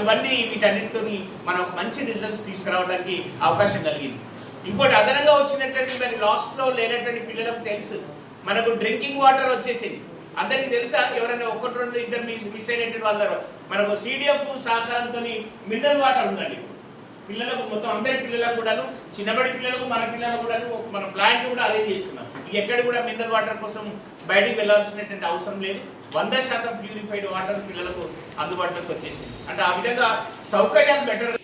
ఇవన్నీ వీటన్నిటితో మనం మంచి రిజల్ట్స్ తీసుకురావడానికి అవకాశం కలిగింది. ఇంకోటి అదనంగా వచ్చినటువంటి మరి లాస్ట్లో లేనటువంటి పిల్లలకు తెలుసు. మనకు డ్రింకింగ్ వాటర్ వచ్చేసింది. అందరికి తెలుసా? ఎవరైనా ఒకటి రెండు ఇద్దరు మిస్ మిస్ అయినటువంటి వాళ్ళు మనకు సిడిఎఫ్ సహకారంతో మినరల్ వాటర్ ఉందండి. పిల్లలకు మొత్తం అందరి పిల్లలకు కూడాను చిన్నబడి పిల్లలకు మన పిల్లలకు కూడాను మన ప్లాంట్ కూడా అరేంజ్ చేసుకున్నాం ఎక్కడ కూడా మినరల్ వాటర్ కోసం బయటికి వెళ్ళాల్సినటువంటి అవసరం లేదు. వంద శాతం ప్యూరిఫైడ్ వాటర్ పిల్లలకు అందుబాటులోకి వచ్చేసింది. అంటే ఆ విధంగా సౌకర్యాలు బెటర్